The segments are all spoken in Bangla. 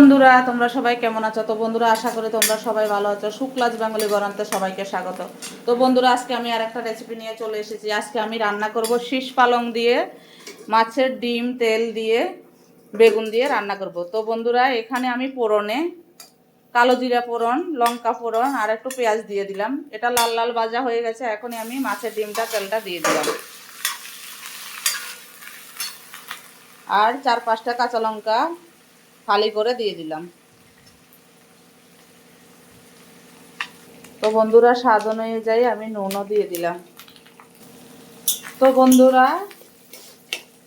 বন্ধুরা, তোমরা সবাই কেমন আছো? তো বন্ধুরা, আশা করি তোমরা সবাই ভালো আছো। শুক্লাজ বেঙ্গলি গরান্তে সবাইকে স্বাগত। তো বন্ধুরা, আজকে আমি আর একটা রেসিপি নিয়ে চলে এসেছি। আজকে আমি রান্না করব শীষ পালং দিয়ে, মাছের ডিম, তেল দিয়ে, বেগুন দিয়ে রান্না করব। তো বন্ধুরা, এখানে আমি পোড়নে কালো জিরা পোড়ন লঙ্কা পোড়ন আর একটু পেঁয়াজ দিয়ে দিলাম। এটা লাল লাল ভাজা হয়ে গেছে, এখনই আমি মাছের ডিমটা, তেলটা দিয়ে দিলাম। আর চার পাঁচটা কাঁচা লঙ্কা ফালি করে দিয়ে দিলাম। তো বন্ধুরা, স্বাদ অনুযায়ী আমি নুনও দিয়ে দিলাম। তো বন্ধুরা,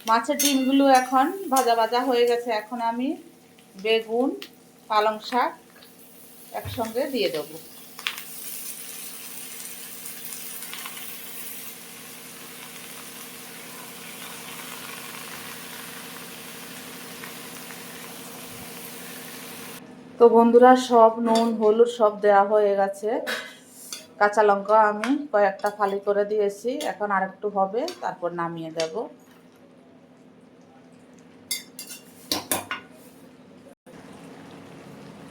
মাছের ডিমগুলো এখন ভাজা ভাজা হয়ে গেছে। এখন আমি বেগুন, পালং শাক একসঙ্গে দিয়ে দেবো। তো বন্ধুরা, সব নুন, হলুদ সব দেওয়া হয়ে গেছে। কাঁচা লঙ্কা আমি কয়েকটা ফালি করে দিয়েছি। এখন আরেকটু হবে, তারপর নামিয়ে দেব।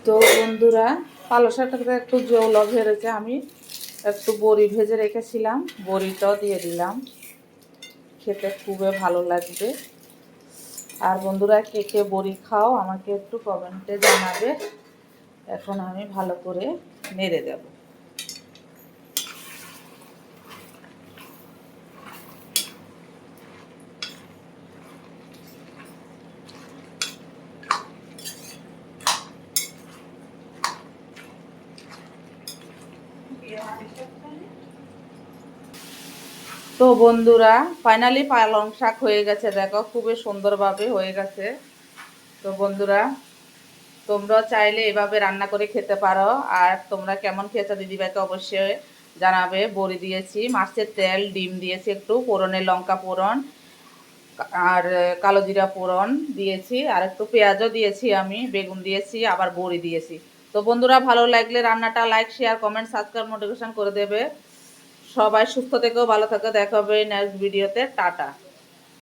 তো বন্ধুরা পালো শাকটাতে একটু জৌল ভেড়েছে আমি। একটু বড়ি ভেজে রেখেছিলাম, বড়িটাও দিয়ে দিলাম। খেতে খুবই ভালো লাগবে। আর বন্ধুরা, কে কে বড়ি খাও, আমাকে একটু কমেন্টে জানাবে। এখন আমি ভালো করে নেড়ে দেব। তো বন্ধুরা ফাইনালি পালং শাক হয়ে গেছে, দেখো, খুবই সুন্দরভাবে হয়ে গেছে। তো বন্ধুরা তোমরা চাইলে এভাবে রান্না করে খেতে পারো, আর তোমরা কেমন খেয়েছো দিদিভাইকে অবশ্যই জানাবে। বড়ি দিয়েছি, মাছের তেল, ডিম দিয়েছি, একটু পোড়নের লঙ্কা পোড়ন আর কালো জিরা পোড়ন দিয়েছি, আর একটু পেঁয়াজও দিয়েছি আমি, বেগুন দিয়েছি, আবার বড়ি দিয়েছি। তো বন্ধুরা, ভালো লাগলে রান্নাটা like share comment subscribe notification করে দেবে। সবাই সুস্থ থেকেও ভালো থাকো দেখা হবে নেক্সট ভিডিওতে টাটা।